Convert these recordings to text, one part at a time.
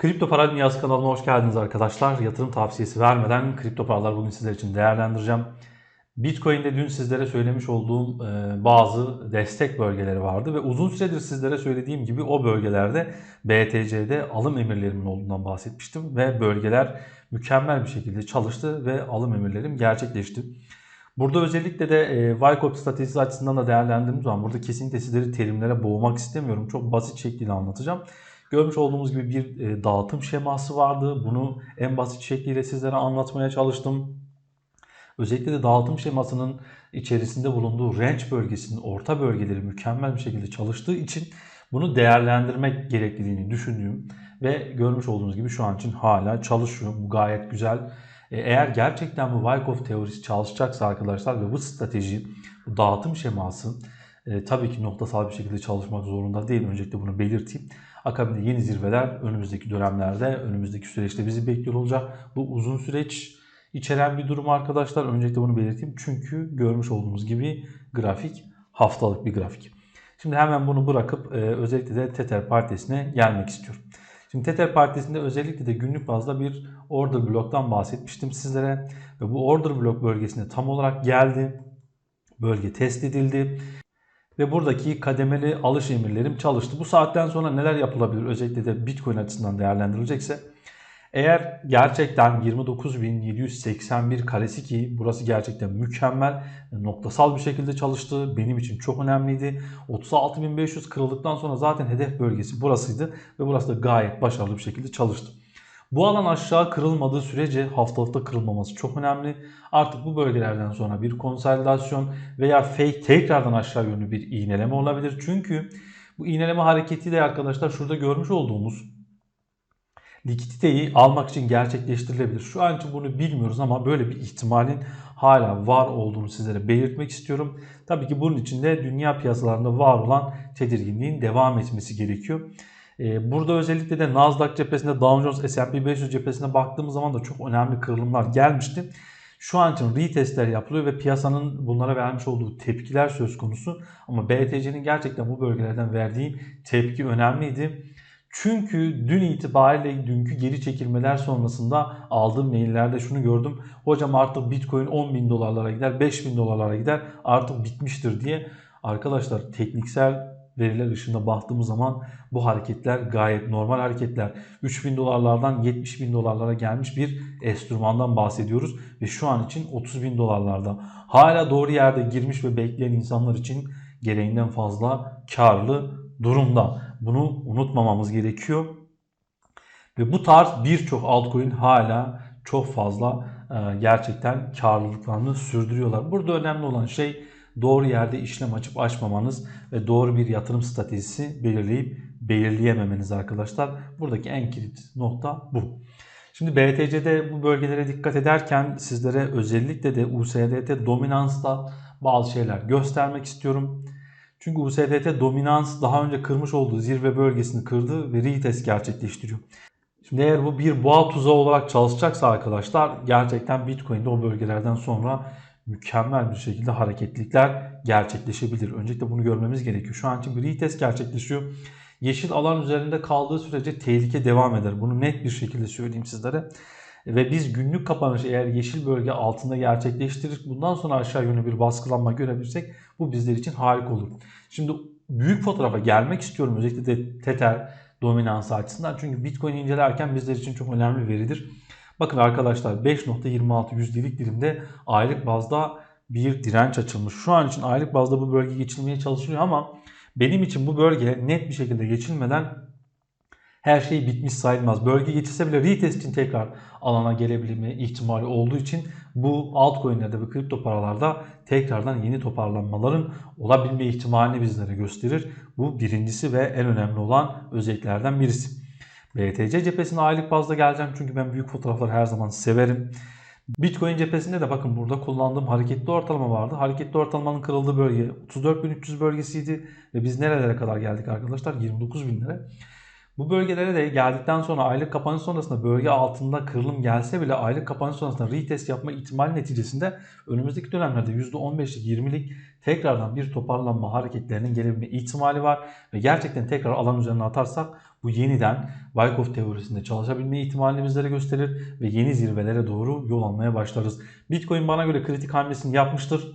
Kripto Para Dünyası kanalına hoş geldiniz arkadaşlar. Yatırım tavsiyesi vermeden kripto paralar bugün sizler için değerlendireceğim. Bitcoin'de dün sizlere söylemiş olduğum e, bazı destek bölgeleri vardı ve uzun süredir sizlere söylediğim gibi o bölgelerde BTC'de alım emirlerimin olduğundan bahsetmiştim ve bölgeler mükemmel bir şekilde çalıştı ve alım emirlerim gerçekleşti. Burada özellikle de e, Wyckoff stratejisi açısından da değerlendirdiğim zaman burada kesinlikle sizleri terimlere boğmak istemiyorum. Çok basit şekliyle anlatacağım. Görmüş olduğumuz gibi bir e, dağıtım şeması vardı. Bunu en basit şekliyle sizlere anlatmaya çalıştım. Özellikle de dağıtım şemasının içerisinde bulunduğu range bölgesinin orta bölgeleri mükemmel bir şekilde çalıştığı için bunu değerlendirmek gerekliliğini düşündüğüm ve görmüş olduğunuz gibi şu an için hala çalışıyor. Bu gayet güzel. E, Eğer gerçekten bu Wyckoff teorisi çalışacaksa arkadaşlar ve bu strateji, bu dağıtım şeması e, tabii ki noktasal bir şekilde çalışmak zorunda değil. Öncelikle bunu belirteyim. Akabinde yeni zirveler önümüzdeki dönemlerde, önümüzdeki süreçte bizi bekliyor olacak. Bu uzun süreç içeren bir durum arkadaşlar. Öncelikle bunu belirteyim. Çünkü görmüş olduğumuz gibi grafik haftalık bir grafik. Şimdi hemen bunu bırakıp e, özellikle de Tether Partisi'ne gelmek istiyorum. Şimdi Tether Partisi'nde özellikle de günlük bazda bir order bloktan bahsetmiştim sizlere. Ve bu order blok bölgesine tam olarak geldi. Bölge test edildi. Ve buradaki kademeli alış emirlerim çalıştı. Bu saatten sonra neler yapılabilir özellikle de Bitcoin açısından değerlendirilecekse. Eğer gerçekten 29.781 karesi ki burası gerçekten mükemmel noktasal bir şekilde çalıştı. Benim için çok önemliydi. 36.500 kırıldıktan sonra zaten hedef bölgesi burasıydı ve burası da gayet başarılı bir şekilde çalıştı. Bu alan aşağı kırılmadığı sürece haftalıkta kırılmaması çok önemli. Artık bu bölgelerden sonra bir konsolidasyon veya fake tekrardan aşağı yönlü bir iğneleme olabilir. Çünkü bu iğneleme hareketi de arkadaşlar şurada görmüş olduğumuz likiditeyi almak için gerçekleştirilebilir. Şu an için bunu bilmiyoruz ama böyle bir ihtimalin hala var olduğunu sizlere belirtmek istiyorum. Tabii ki bunun için de dünya piyasalarında var olan tedirginliğin devam etmesi gerekiyor. Ee, burada özellikle de Nasdaq cephesinde Dow Jones S&P 500 cephesine baktığımız zaman da çok önemli kırılımlar gelmişti. Şu an için retestler yapılıyor ve piyasanın bunlara vermiş olduğu tepkiler söz konusu. Ama BTC'nin gerçekten bu bölgelerden verdiği tepki önemliydi. Çünkü dün itibariyle dünkü geri çekilmeler sonrasında aldığım maillerde şunu gördüm. Hocam artık Bitcoin 10 bin dolarlara gider, 5 bin dolarlara gider artık bitmiştir diye. Arkadaşlar tekniksel veriler ışığında baktığımız zaman bu hareketler gayet normal hareketler. 3 bin dolarlardan 70 bin dolarlara gelmiş bir enstrümandan bahsediyoruz. Ve şu an için 30 bin dolarlarda. Hala doğru yerde girmiş ve bekleyen insanlar için gereğinden fazla karlı durumda. Bunu unutmamamız gerekiyor. Ve bu tarz birçok altcoin hala çok fazla gerçekten karlılıklarını sürdürüyorlar. Burada önemli olan şey doğru yerde işlem açıp açmamanız ve doğru bir yatırım stratejisi belirleyip belirleyememeniz arkadaşlar. Buradaki en kilit nokta bu. Şimdi BTC'de bu bölgelere dikkat ederken sizlere özellikle de USDT dominansta bazı şeyler göstermek istiyorum. Çünkü USDT dominans daha önce kırmış olduğu zirve bölgesini kırdı ve retest gerçekleştiriyor. Şimdi eğer bu bir boğa tuzağı olarak çalışacaksa arkadaşlar gerçekten Bitcoin'de o bölgelerden sonra mükemmel bir şekilde hareketlilikler gerçekleşebilir. Öncelikle bunu görmemiz gerekiyor. Şu an için bir retest gerçekleşiyor. Yeşil alan üzerinde kaldığı sürece tehlike devam eder. Bunu net bir şekilde söyleyeyim sizlere. Ve biz günlük kapanışı eğer yeşil bölge altında gerçekleştirir bundan sonra aşağı yönlü bir baskılanma görebilirsek bu bizler için harika olur. Şimdi büyük fotoğrafa gelmek istiyorum özellikle de Tether dominansı açısından. Çünkü Bitcoin incelerken bizler için çok önemli veridir. Bakın arkadaşlar 5.26 yüzdelik dilimde aylık bazda bir direnç açılmış. Şu an için aylık bazda bu bölge geçilmeye çalışılıyor ama benim için bu bölge net bir şekilde geçilmeden her şey bitmiş sayılmaz. Bölge geçilse bile retest için tekrar alana gelebilme ihtimali olduğu için bu altcoin'lerde ve kripto paralarda tekrardan yeni toparlanmaların olabilme ihtimalini bizlere gösterir. Bu birincisi ve en önemli olan özelliklerden birisi. BTC cephesine aylık bazda geleceğim çünkü ben büyük fotoğrafları her zaman severim. Bitcoin cephesinde de bakın burada kullandığım hareketli ortalama vardı. Hareketli ortalamanın kırıldığı bölge 34.300 bölgesiydi ve biz nerelere kadar geldik arkadaşlar? 29.000'lere. Bu bölgelere de geldikten sonra aylık kapanış sonrasında bölge altında kırılım gelse bile aylık kapanış sonrasında retest yapma ihtimali neticesinde önümüzdeki dönemlerde %15'lik 20'lik tekrardan bir toparlanma hareketlerinin gelebilme ihtimali var ve gerçekten tekrar alan üzerine atarsak bu yeniden Wyckoff teorisinde çalışabilme ihtimalini bizlere gösterir ve yeni zirvelere doğru yol almaya başlarız. Bitcoin bana göre kritik hamlesini yapmıştır.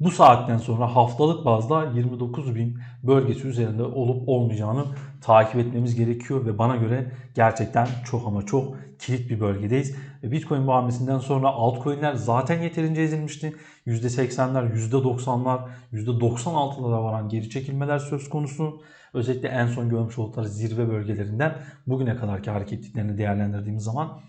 Bu saatten sonra haftalık bazda 29.000 bölgesi üzerinde olup olmayacağını takip etmemiz gerekiyor ve bana göre gerçekten çok ama çok kilit bir bölgedeyiz. Bitcoin bu hamlesinden sonra altcoin'ler zaten yeterince ezilmişti. %80'ler, %90'lar, %96'lara varan geri çekilmeler söz konusu. Özellikle en son görmüş oldukları zirve bölgelerinden bugüne kadarki hareketliklerini değerlendirdiğimiz zaman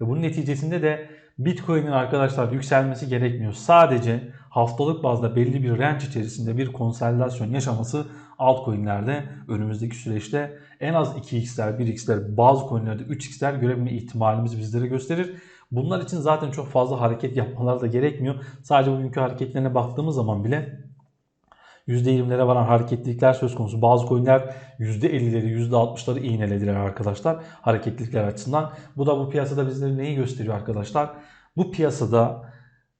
ve bunun neticesinde de Bitcoin'in arkadaşlar yükselmesi gerekmiyor. Sadece haftalık bazda belli bir range içerisinde bir konsolidasyon yaşaması altcoin'lerde önümüzdeki süreçte en az 2x'ler, 1x'ler, bazı coin'lerde 3x'ler görebilme ihtimalimiz bizlere gösterir. Bunlar için zaten çok fazla hareket yapmaları da gerekmiyor. Sadece bugünkü hareketlerine baktığımız zaman bile %20'lere varan hareketlilikler söz konusu. Bazı coinler %50'leri, %60'ları iğnelediler arkadaşlar hareketlilikler açısından. Bu da bu piyasada bizlere neyi gösteriyor arkadaşlar? Bu piyasada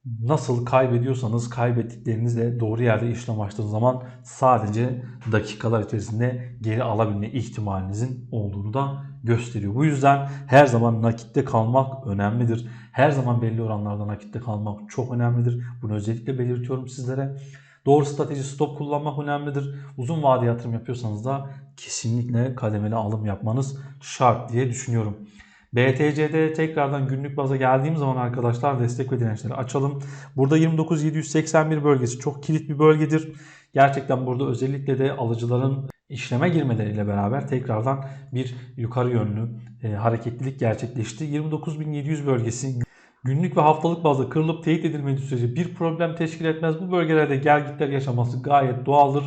nasıl kaybediyorsanız kaybettiklerinizle doğru yerde işlem açtığınız zaman sadece dakikalar içerisinde geri alabilme ihtimalinizin olduğunu da gösteriyor. Bu yüzden her zaman nakitte kalmak önemlidir. Her zaman belli oranlarda nakitte kalmak çok önemlidir. Bunu özellikle belirtiyorum sizlere. Doğru strateji stop kullanmak önemlidir. Uzun vade yatırım yapıyorsanız da kesinlikle kademeli alım yapmanız şart diye düşünüyorum. BTC'de tekrardan günlük baza geldiğim zaman arkadaşlar destek ve dirençleri açalım. Burada 29.781 bölgesi çok kilit bir bölgedir. Gerçekten burada özellikle de alıcıların işleme girmeleriyle beraber tekrardan bir yukarı yönlü e, hareketlilik gerçekleşti. 29.700 bölgesi günlük ve haftalık bazda kırılıp teyit edilmediği sürece bir problem teşkil etmez. Bu bölgelerde gelgitler yaşaması gayet doğaldır.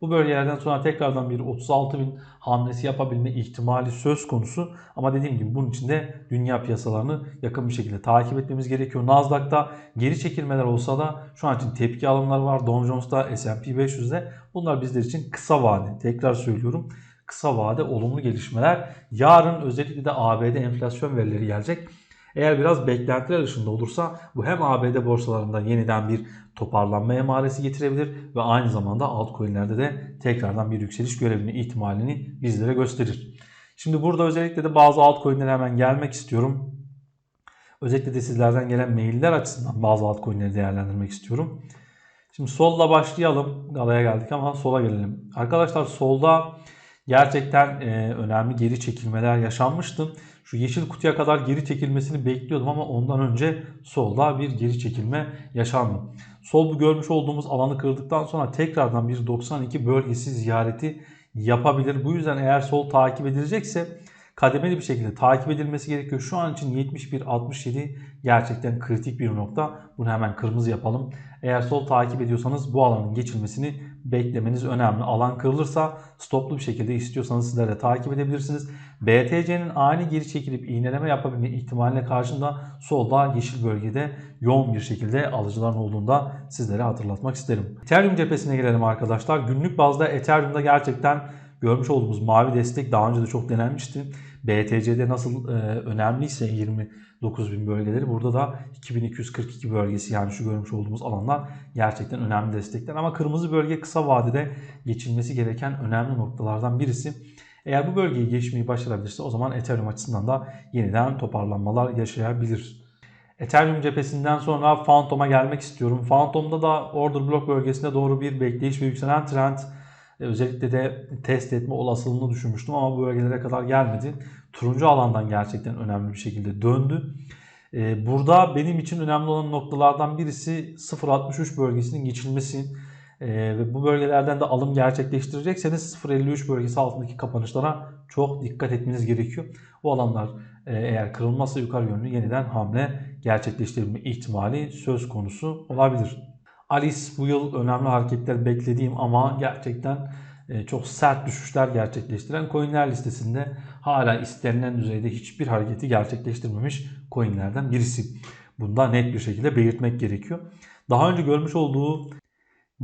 Bu bölgelerden sonra tekrardan bir 36 bin hamlesi yapabilme ihtimali söz konusu. Ama dediğim gibi bunun için de dünya piyasalarını yakın bir şekilde takip etmemiz gerekiyor. Nasdaq'ta geri çekilmeler olsa da şu an için tepki alımlar var. Dow Jones'ta, S&P 500'de bunlar bizler için kısa vade. Tekrar söylüyorum kısa vade olumlu gelişmeler. Yarın özellikle de ABD enflasyon verileri gelecek. Eğer biraz beklentiler dışında olursa bu hem ABD borsalarında yeniden bir toparlanma emaresi getirebilir ve aynı zamanda altcoin'lerde de tekrardan bir yükseliş görebilme ihtimalini bizlere gösterir. Şimdi burada özellikle de bazı altcoin'lere hemen gelmek istiyorum. Özellikle de sizlerden gelen mailler açısından bazı altcoin'leri değerlendirmek istiyorum. Şimdi solla başlayalım. Galaya geldik ama sola gelelim. Arkadaşlar solda gerçekten e, önemli geri çekilmeler yaşanmıştı. Şu yeşil kutuya kadar geri çekilmesini bekliyordum ama ondan önce solda bir geri çekilme yaşandı. Sol bu görmüş olduğumuz alanı kırdıktan sonra tekrardan bir 92 bölgesi ziyareti yapabilir. Bu yüzden eğer sol takip edilecekse kademeli bir şekilde takip edilmesi gerekiyor. Şu an için 71-67 gerçekten kritik bir nokta. Bunu hemen kırmızı yapalım. Eğer sol takip ediyorsanız bu alanın geçilmesini beklemeniz önemli. Alan kırılırsa stoplu bir şekilde istiyorsanız sizler de takip edebilirsiniz. BTC'nin ani geri çekilip iğneleme yapabilme ihtimaline karşında solda yeşil bölgede yoğun bir şekilde alıcıların olduğunda sizlere hatırlatmak isterim. Ethereum cephesine gelelim arkadaşlar. Günlük bazda Ethereum'da gerçekten görmüş olduğumuz mavi destek daha önce de çok denenmişti. BTC'de nasıl e, önemliyse 29.000 bölgeleri burada da 2242 bölgesi yani şu görmüş olduğumuz alanlar gerçekten önemli destekler. Ama kırmızı bölge kısa vadede geçilmesi gereken önemli noktalardan birisi. Eğer bu bölgeyi geçmeyi başarabilirse o zaman Ethereum açısından da yeniden toparlanmalar yaşayabilir. Ethereum cephesinden sonra Phantom'a gelmek istiyorum. Phantom'da da order block bölgesine doğru bir bekleyiş ve yükselen trend özellikle de test etme olasılığını düşünmüştüm ama bu bölgelere kadar gelmedi. Turuncu alandan gerçekten önemli bir şekilde döndü. E, burada benim için önemli olan noktalardan birisi 0.63 bölgesinin geçilmesi. Ee, ve bu bölgelerden de alım gerçekleştirecekseniz 0.53 bölgesi altındaki kapanışlara çok dikkat etmeniz gerekiyor. Bu alanlar e, eğer kırılmazsa yukarı yönlü yeniden hamle gerçekleştirilme ihtimali söz konusu olabilir. Alice bu yıl önemli hareketler beklediğim ama gerçekten e, çok sert düşüşler gerçekleştiren coinler listesinde hala istenilen düzeyde hiçbir hareketi gerçekleştirmemiş coinlerden birisi. Bunda net bir şekilde belirtmek gerekiyor. Daha önce görmüş olduğu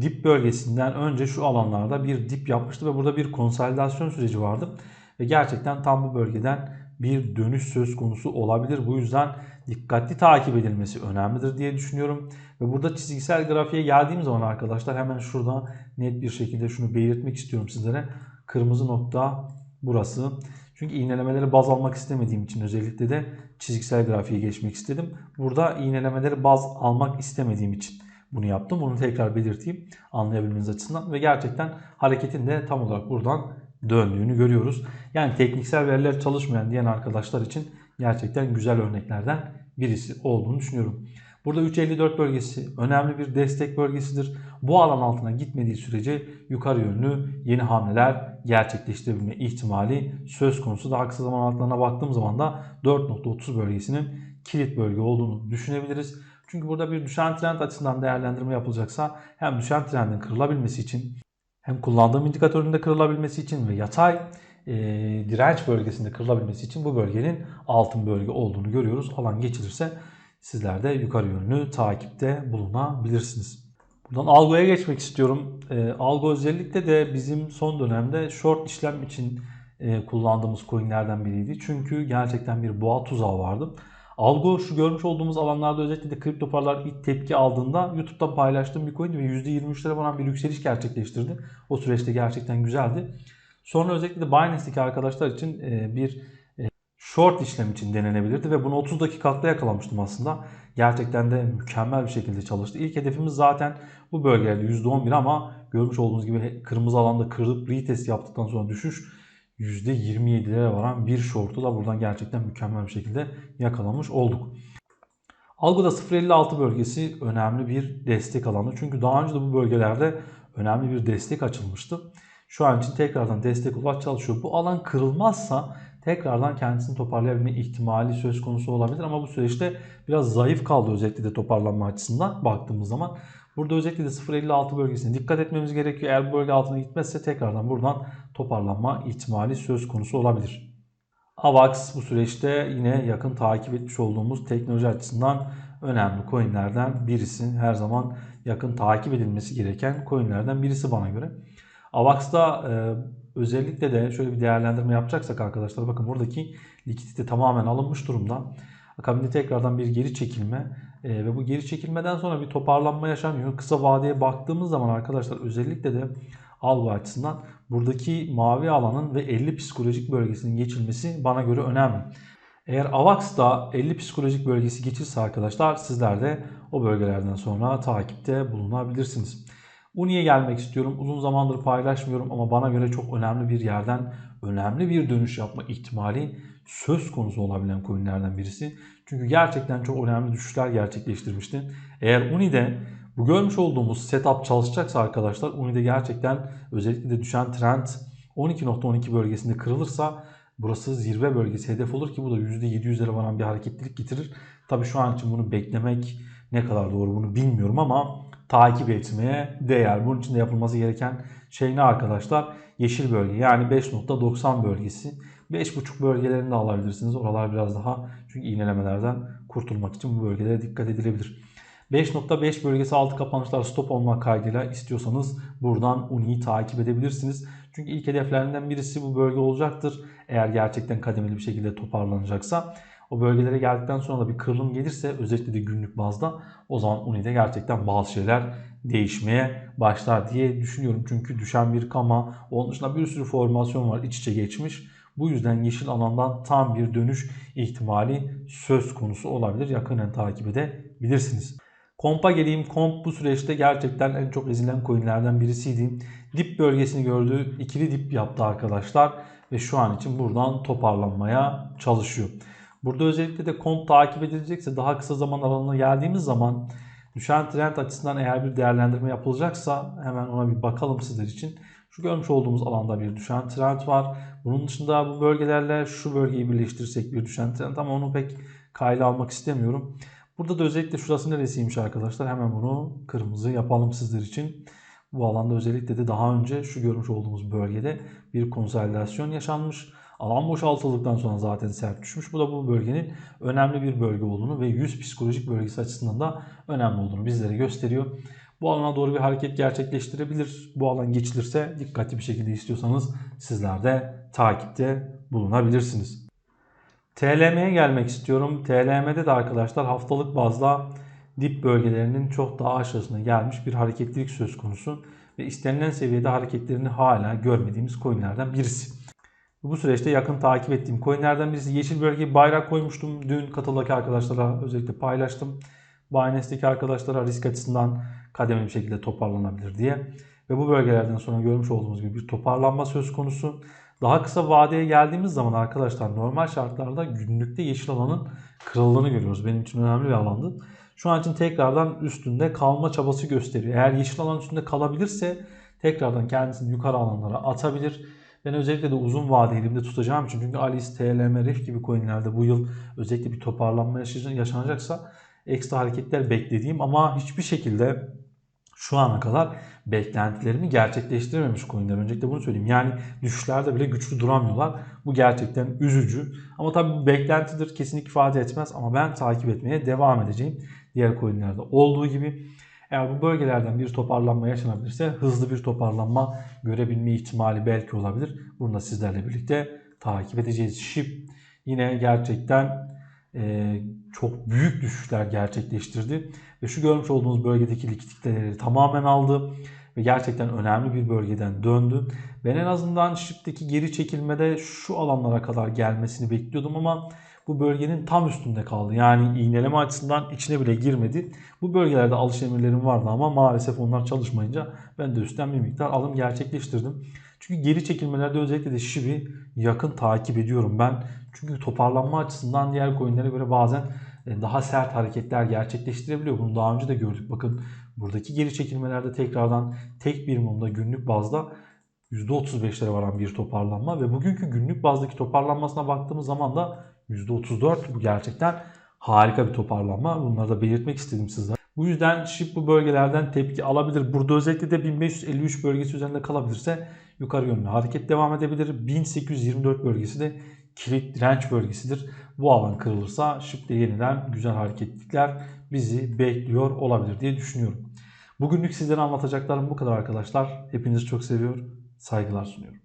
dip bölgesinden önce şu alanlarda bir dip yapmıştı ve burada bir konsolidasyon süreci vardı. ve gerçekten tam bu bölgeden bir dönüş söz konusu olabilir. Bu yüzden dikkatli takip edilmesi önemlidir diye düşünüyorum. Ve burada çizgisel grafiğe geldiğim zaman arkadaşlar hemen şurada net bir şekilde şunu belirtmek istiyorum sizlere. Kırmızı nokta burası. Çünkü iğnelemeleri baz almak istemediğim için özellikle de çizgisel grafiğe geçmek istedim. Burada iğnelemeleri baz almak istemediğim için bunu yaptım. Bunu tekrar belirteyim anlayabilmeniz açısından. Ve gerçekten hareketin de tam olarak buradan döndüğünü görüyoruz. Yani tekniksel veriler çalışmayan diyen arkadaşlar için gerçekten güzel örneklerden birisi olduğunu düşünüyorum. Burada 3.54 bölgesi önemli bir destek bölgesidir. Bu alan altına gitmediği sürece yukarı yönlü yeni hamleler gerçekleştirebilme ihtimali söz konusu. Daha kısa zaman altlarına baktığım zaman da 4.30 bölgesinin kilit bölge olduğunu düşünebiliriz. Çünkü burada bir düşen trend açısından değerlendirme yapılacaksa hem düşen trendin kırılabilmesi için hem kullandığım indikatöründe kırılabilmesi için ve yatay e, direnç bölgesinde kırılabilmesi için bu bölgenin altın bölge olduğunu görüyoruz. Alan geçilirse sizler de yukarı yönlü takipte bulunabilirsiniz. Buradan algoya geçmek istiyorum. E, algo özellikle de bizim son dönemde short işlem için e, kullandığımız coinlerden biriydi. Çünkü gerçekten bir boğa tuzağı vardı. Algo şu görmüş olduğumuz alanlarda özellikle de kripto paralar ilk tepki aldığında YouTube'da paylaştığım bir coin ve %23'lere varan bir yükseliş gerçekleştirdi. O süreçte gerçekten güzeldi. Sonra özellikle de Binance'deki arkadaşlar için e, bir short işlem için denenebilirdi ve bunu 30 dakikalıkta yakalamıştım aslında. Gerçekten de mükemmel bir şekilde çalıştı. İlk hedefimiz zaten bu bölgelerde %11 ama görmüş olduğunuz gibi kırmızı alanda kırılıp retest yaptıktan sonra düşüş %27'lere varan bir short'u da buradan gerçekten mükemmel bir şekilde yakalamış olduk. Algoda 0.56 bölgesi önemli bir destek alanı. Çünkü daha önce de bu bölgelerde önemli bir destek açılmıştı. Şu an için tekrardan destek olarak çalışıyor. Bu alan kırılmazsa tekrardan kendisini toparlayabilme ihtimali söz konusu olabilir. Ama bu süreçte biraz zayıf kaldı özellikle de toparlanma açısından baktığımız zaman. Burada özellikle de 0.56 bölgesine dikkat etmemiz gerekiyor. Eğer bu bölge altına gitmezse tekrardan buradan toparlanma ihtimali söz konusu olabilir. AVAX bu süreçte yine yakın takip etmiş olduğumuz teknoloji açısından önemli coinlerden birisi. Her zaman yakın takip edilmesi gereken coinlerden birisi bana göre. AVAX'da e, özellikle de şöyle bir değerlendirme yapacaksak arkadaşlar bakın buradaki likidite tamamen alınmış durumda. Akabinde tekrardan bir geri çekilme e, ve bu geri çekilmeden sonra bir toparlanma yaşanıyor. Kısa vadeye baktığımız zaman arkadaşlar özellikle de algı açısından buradaki mavi alanın ve 50 psikolojik bölgesinin geçilmesi bana göre önemli. Eğer AVAX'da 50 psikolojik bölgesi geçirse arkadaşlar sizler de o bölgelerden sonra takipte bulunabilirsiniz. Uni'ye gelmek istiyorum. Uzun zamandır paylaşmıyorum ama bana göre çok önemli bir yerden önemli bir dönüş yapma ihtimali söz konusu olabilen coinlerden birisi. Çünkü gerçekten çok önemli düşüşler gerçekleştirmişti. Eğer Uni'de bu görmüş olduğumuz setup çalışacaksa arkadaşlar Uni'de gerçekten özellikle de düşen trend 12.12 bölgesinde kırılırsa burası zirve bölgesi hedef olur ki bu da %700'lere varan bir hareketlilik getirir. Tabii şu an için bunu beklemek ne kadar doğru bunu bilmiyorum ama takip etmeye değer. Bunun için de yapılması gereken şey ne arkadaşlar? Yeşil bölge yani 5.90 bölgesi. 5.5 bölgelerinde alabilirsiniz. Oralar biraz daha çünkü iğnelemelerden kurtulmak için bu bölgelere dikkat edilebilir. 5.5 bölgesi altı kapanışlar stop olmak kaydıyla istiyorsanız buradan Uni'yi takip edebilirsiniz. Çünkü ilk hedeflerinden birisi bu bölge olacaktır. Eğer gerçekten kademeli bir şekilde toparlanacaksa. O bölgelere geldikten sonra da bir kırılım gelirse özellikle de günlük bazda o zaman Uni'de gerçekten bazı şeyler değişmeye başlar diye düşünüyorum. Çünkü düşen bir kama, onun dışında bir sürü formasyon var iç içe geçmiş. Bu yüzden yeşil alandan tam bir dönüş ihtimali söz konusu olabilir. Yakından takip edebilirsiniz. Komp'a geleyim. Komp bu süreçte gerçekten en çok ezilen coinlerden birisiydi. Dip bölgesini gördü. ikili dip yaptı arkadaşlar. Ve şu an için buradan toparlanmaya çalışıyor. Burada özellikle de komp takip edilecekse daha kısa zaman aralığına geldiğimiz zaman düşen trend açısından eğer bir değerlendirme yapılacaksa hemen ona bir bakalım sizler için. Şu görmüş olduğumuz alanda bir düşen trend var. Bunun dışında bu bölgelerle şu bölgeyi birleştirirsek bir düşen trend ama onu pek kayda almak istemiyorum. Burada da özellikle şurası neresiymiş arkadaşlar? Hemen bunu kırmızı yapalım sizler için. Bu alanda özellikle de daha önce şu görmüş olduğumuz bölgede bir konsolidasyon yaşanmış. Alan boşaltıldıktan sonra zaten sert düşmüş. Bu da bu bölgenin önemli bir bölge olduğunu ve 100 psikolojik bölgesi açısından da önemli olduğunu bizlere gösteriyor. bu alana doğru bir hareket gerçekleştirebilir. Bu alan geçilirse dikkatli bir şekilde istiyorsanız sizler de takipte bulunabilirsiniz. TLM'ye gelmek istiyorum. TLM'de de arkadaşlar haftalık bazda dip bölgelerinin çok daha aşağısına gelmiş bir hareketlilik söz konusu ve istenilen seviyede hareketlerini hala görmediğimiz coinlerden birisi. Bu süreçte yakın takip ettiğim coinlerden birisi. Yeşil bölgeye bayrak koymuştum. Dün katıldaki arkadaşlara özellikle paylaştım. Binance'deki arkadaşlara risk açısından kademeli bir şekilde toparlanabilir diye. Ve bu bölgelerden sonra görmüş olduğumuz gibi bir toparlanma söz konusu. Daha kısa vadeye geldiğimiz zaman arkadaşlar normal şartlarda günlükte yeşil alanın kırıldığını görüyoruz. Benim için önemli bir alandı. Şu an için tekrardan üstünde kalma çabası gösteriyor. Eğer yeşil alan üstünde kalabilirse tekrardan kendisini yukarı alanlara atabilir. Ben özellikle de uzun vade elimde tutacağım için çünkü Alice, TLM, REF gibi coinlerde bu yıl özellikle bir toparlanma yaşanacaksa ekstra hareketler beklediğim ama hiçbir şekilde şu ana kadar beklentilerimi gerçekleştirememiş coinler. Öncelikle bunu söyleyeyim. Yani düşüşlerde bile güçlü duramıyorlar. Bu gerçekten üzücü. Ama tabii bu beklentidir. Kesinlikle ifade etmez. Ama ben takip etmeye devam edeceğim. Diğer coinlerde olduğu gibi. Eğer bu bölgelerden bir toparlanma yaşanabilirse hızlı bir toparlanma görebilme ihtimali belki olabilir. Bunu da sizlerle birlikte takip edeceğiz. SHIB yine gerçekten e, çok büyük düşüşler gerçekleştirdi. Ve şu görmüş olduğunuz bölgedeki likiditeleri tamamen aldı. Ve gerçekten önemli bir bölgeden döndü. Ben en azından SHIB'deki geri çekilmede şu alanlara kadar gelmesini bekliyordum ama bu bölgenin tam üstünde kaldı. Yani iğneleme açısından içine bile girmedi. Bu bölgelerde alış emirlerim vardı ama maalesef onlar çalışmayınca ben de üstten bir miktar alım gerçekleştirdim. Çünkü geri çekilmelerde özellikle de SHIB'i yakın takip ediyorum ben. Çünkü toparlanma açısından diğer coinlere göre bazen e, daha sert hareketler gerçekleştirebiliyor. Bunu daha önce de gördük. Bakın buradaki geri çekilmelerde tekrardan tek bir mumda günlük bazda %35'lere varan bir toparlanma ve bugünkü günlük bazdaki toparlanmasına baktığımız zaman da %34 bu gerçekten harika bir toparlanma. Bunları da belirtmek istedim sizlere. Bu yüzden SHIB bu bölgelerden tepki alabilir. Burada özellikle de 1553 bölgesi üzerinde kalabilirse yukarı yönlü hareket devam edebilir. 1824 bölgesi de kilit direnç bölgesidir. Bu alan kırılırsa SHIB'de yeniden güzel hareketlikler bizi bekliyor olabilir diye düşünüyorum. Bugünlük sizlere anlatacaklarım bu kadar arkadaşlar. Hepinizi çok seviyor, saygılar sunuyorum.